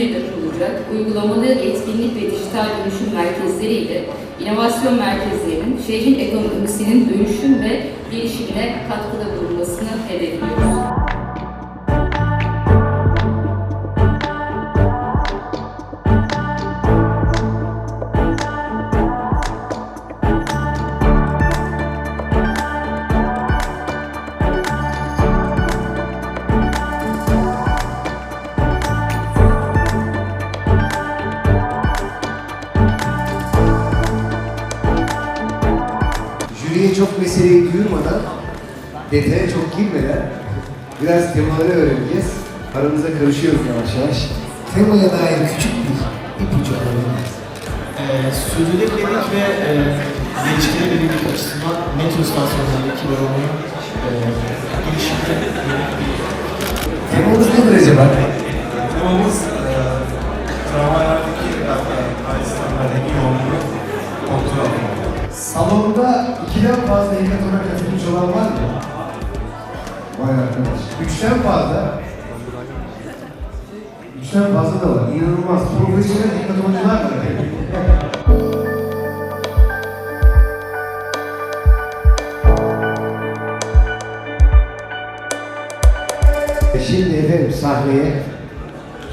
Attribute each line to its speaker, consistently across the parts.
Speaker 1: İzmir'de kurulacak uygulamalı etkinlik ve dijital dönüşüm merkezleri ile inovasyon merkezlerinin şehrin ekonomisinin dönüşüm ve gelişimine katkıda bulunmasını hedefliyoruz.
Speaker 2: Jüriye çok meseleyi duyurmadan, detaya çok girmeden biraz temaları öğreneceğiz. Aramıza karışıyoruz yavaş yavaş. Temaya dair küçük bir ipucu alabiliriz.
Speaker 3: Ee, sürdürülebilirlik ve e, geliştirilebilirlik açısından metro istasyonlarındaki yorumu e, gelişimde
Speaker 2: Temamız nedir acaba?
Speaker 4: Temamız e, tramvaylardaki aynı standarttaki
Speaker 2: fazla hekatona katılmış olan var mı? Vay arkadaş. Üçten fazla. Üçten fazla da var. İnanılmaz. Profesyonel hekatoncular var. Şimdi efendim sahneye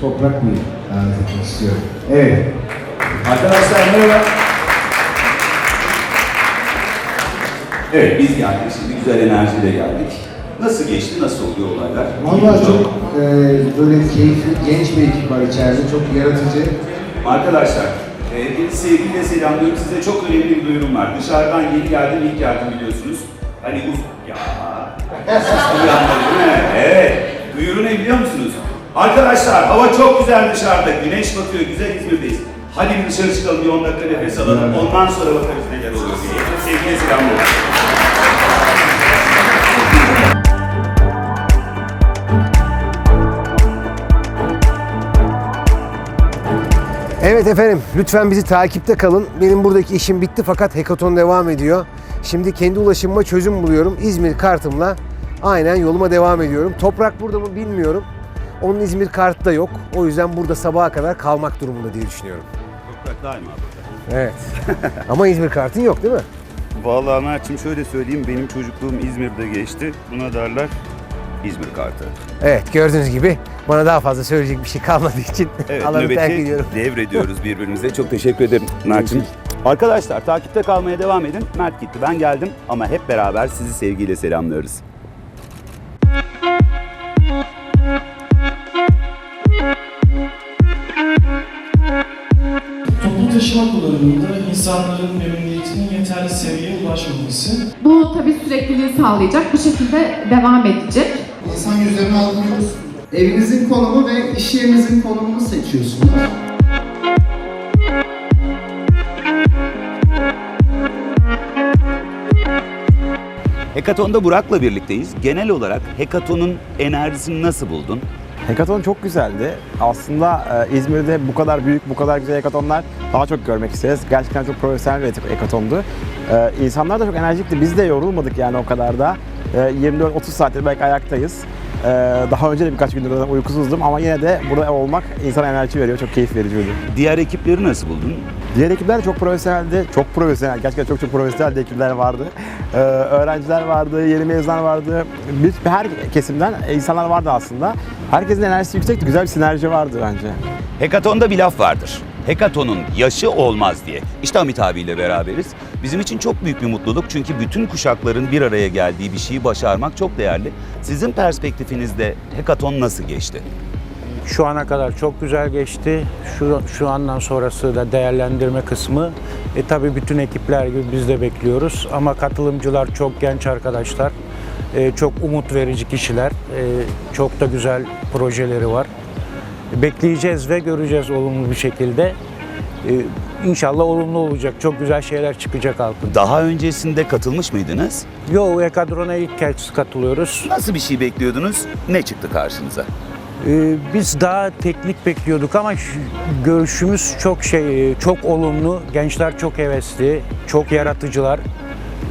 Speaker 2: Toprak Bey'i davet etmek istiyorum. Evet. Arkadaşlar merhaba.
Speaker 5: Evet biz geldik şimdi güzel enerjiyle geldik. Nasıl geçti, nasıl oluyor olaylar?
Speaker 2: Vallahi çok e, böyle keyifli, genç bir ekip var içeride. Çok yaratıcı.
Speaker 5: Arkadaşlar, e, bir sevgiyle selamlıyorum. Size çok önemli bir duyurum var. Dışarıdan yeni geldim, ilk geldim biliyorsunuz. Hani uz... Ya... Siz değil mi? Evet. Duyuru ne biliyor musunuz? Arkadaşlar hava çok güzel dışarıda. Güneş batıyor, güzel İzmir'deyiz. Hadi bir dışarı çıkalım, bir 10 dakika nefes alalım. Ondan sonra bakarız neler oluyor diye. Sevgiyle selamlıyorum.
Speaker 2: Evet efendim, lütfen bizi takipte kalın. Benim buradaki işim bitti fakat hekaton devam ediyor. Şimdi kendi ulaşımıma çözüm buluyorum. İzmir kartımla aynen yoluma devam ediyorum. Toprak burada mı bilmiyorum. Onun İzmir kartı da yok. O yüzden burada sabaha kadar kalmak durumunda diye düşünüyorum.
Speaker 5: Toprak daima burada.
Speaker 2: Evet. Ama İzmir kartın yok değil mi?
Speaker 5: Vallahi Mert'cim şöyle söyleyeyim, benim çocukluğum İzmir'de geçti. Buna derler İzmir kartı.
Speaker 2: Evet, gördüğünüz gibi bana daha fazla söyleyecek bir şey kalmadığı için
Speaker 5: Evet,
Speaker 2: alanı terk ediyorum.
Speaker 5: devrediyoruz birbirimize. Çok teşekkür ederim Mert'cim. Arkadaşlar takipte kalmaya devam edin. Mert gitti, ben geldim ama hep beraber sizi sevgiyle selamlıyoruz.
Speaker 3: Kullanımında insanların memnuniyetinin yeterli seviyeye ulaşmaması,
Speaker 6: Bu tabii sürekliliği sağlayacak, bu şekilde devam edecek.
Speaker 7: İnsan yüzlerini algılıyoruz. Evinizin konumu ve iş yerinizin konumunu seçiyorsunuz.
Speaker 5: Hekaton'da Burak'la birlikteyiz. Genel olarak Hekaton'un enerjisini nasıl buldun?
Speaker 8: Hekaton çok güzeldi. Aslında e, İzmir'de bu kadar büyük, bu kadar güzel hekatonlar daha çok görmek isteriz. Gerçekten çok profesyonel bir hekatondu. E, insanlar da çok enerjikti. Biz de yorulmadık yani o kadar da. E, 24-30 saattir belki ayaktayız. E, daha önce de birkaç gündür zaten uykusuzdum ama yine de burada olmak insana enerji veriyor. Çok keyif vericiydi.
Speaker 5: Diğer ekipleri nasıl buldun?
Speaker 8: Diğer ekipler de çok profesyoneldi. Çok profesyonel. Gerçekten çok çok profesyonel ekipler vardı. Ee, öğrenciler vardı, yeni mezunlar vardı. Bir, her kesimden insanlar vardı aslında. Herkesin enerjisi yüksekti. Güzel bir sinerji vardı bence.
Speaker 5: Hekaton'da bir laf vardır. Hekaton'un yaşı olmaz diye. İşte Hamit abiyle beraberiz. Bizim için çok büyük bir mutluluk çünkü bütün kuşakların bir araya geldiği bir şeyi başarmak çok değerli. Sizin perspektifinizde Hekaton nasıl geçti?
Speaker 9: Şu ana kadar çok güzel geçti. Şu, şu andan sonrası da değerlendirme kısmı. E tabii bütün ekipler gibi biz de bekliyoruz. Ama katılımcılar çok genç arkadaşlar. E, çok umut verici kişiler. E, çok da güzel projeleri var. Bekleyeceğiz ve göreceğiz olumlu bir şekilde. E, İnşallah olumlu olacak. Çok güzel şeyler çıkacak altında.
Speaker 5: Daha öncesinde katılmış mıydınız?
Speaker 9: Yo, Ekadron'a ilk kez katılıyoruz.
Speaker 5: Nasıl bir şey bekliyordunuz? Ne çıktı karşınıza?
Speaker 9: Ee, biz daha teknik bekliyorduk ama görüşümüz çok şey, çok olumlu. Gençler çok hevesli, çok yaratıcılar.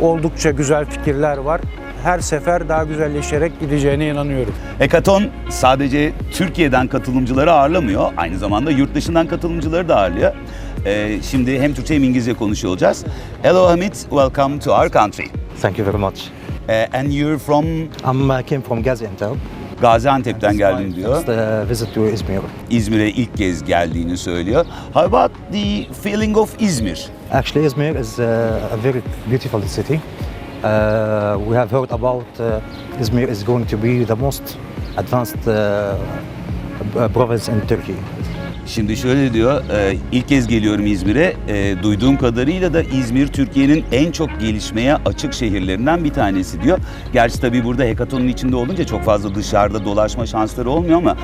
Speaker 9: Oldukça güzel fikirler var. her sefer daha güzelleşerek gideceğine inanıyorum.
Speaker 5: Hekaton sadece Türkiye'den katılımcıları ağırlamıyor. Aynı zamanda yurt dışından katılımcıları da ağırlıyor. Ee, şimdi hem Türkçe hem İngilizce konuşuyor olacağız. Hello Hamid, welcome to our country.
Speaker 10: Thank you very much.
Speaker 5: Uh, and you're from
Speaker 10: I'm uh, came from Gaziantep.
Speaker 5: Gaziantep'ten geldim diyor. İzmir'e ilk kez geldiğini söylüyor. How about the feeling of İzmir?
Speaker 10: Actually, Izmir is uh, a very beautiful city. Uh, we have heard about uh, Izmir is going to be the most advanced uh, province in Turkey.
Speaker 5: Şimdi şöyle diyor, e, ilk kez geliyorum İzmir'e. E, duyduğum kadarıyla da İzmir Türkiye'nin en çok gelişmeye açık şehirlerinden bir tanesi diyor. Gerçi tabii burada hekatonun içinde olunca çok fazla dışarıda dolaşma şansları olmuyor ama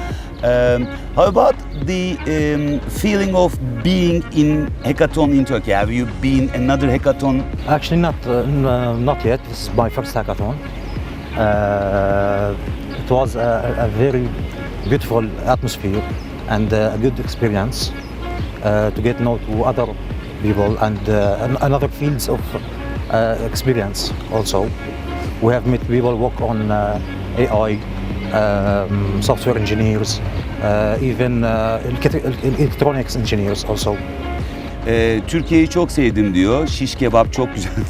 Speaker 5: e, how about the um, feeling of being in hackathon in Turkey? Have you been another hackathon?
Speaker 10: Actually, not uh, uh, not yet. This is my first hackathon. Uh, it was a, a very beautiful atmosphere and uh, a good experience uh, to get know to other people and uh, an- another fields of experience. Also, we have met people work on AI, um, software engineers, even elect- electronics engineers also.
Speaker 5: E, Türkiye'yi çok sevdim diyor. Şiş kebap çok güzel.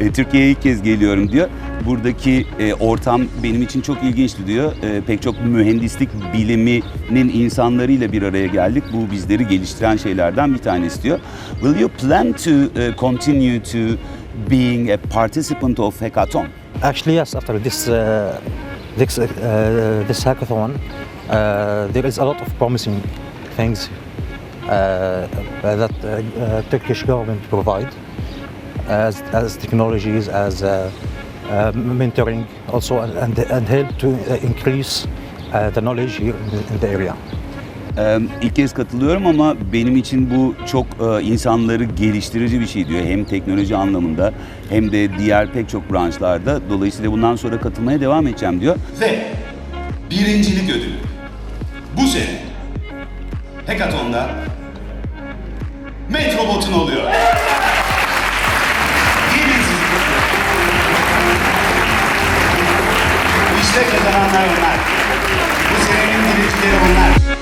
Speaker 5: E, Türkiye'ye ilk kez geliyorum diyor. Buradaki e, ortam benim için çok ilginçti diyor. E, pek çok mühendislik biliminin insanlarıyla bir araya geldik. Bu bizleri geliştiren şeylerden bir tanesi diyor. Will you plan to e, continue to being a participant of hackathon?
Speaker 10: Actually, yes. After this uh, this uh, this hackathon, uh, there is a lot of promising things uh, that uh, uh, Turkish government provide as as technologies, as uh, uh, mentoring, also and and help to uh, increase uh, the knowledge here in the, in the area.
Speaker 5: Ee, İlk kez katılıyorum ama benim için bu çok e, insanları geliştirici bir şey diyor. Hem teknoloji anlamında hem de diğer pek çok branşlarda. Dolayısıyla bundan sonra katılmaya devam edeceğim diyor.
Speaker 11: Ve birincilik ödülü. Bu sene Hekaton'da Metrobot'un oluyor. İşte kazananlar onlar. Bu senenin birincileri onlar.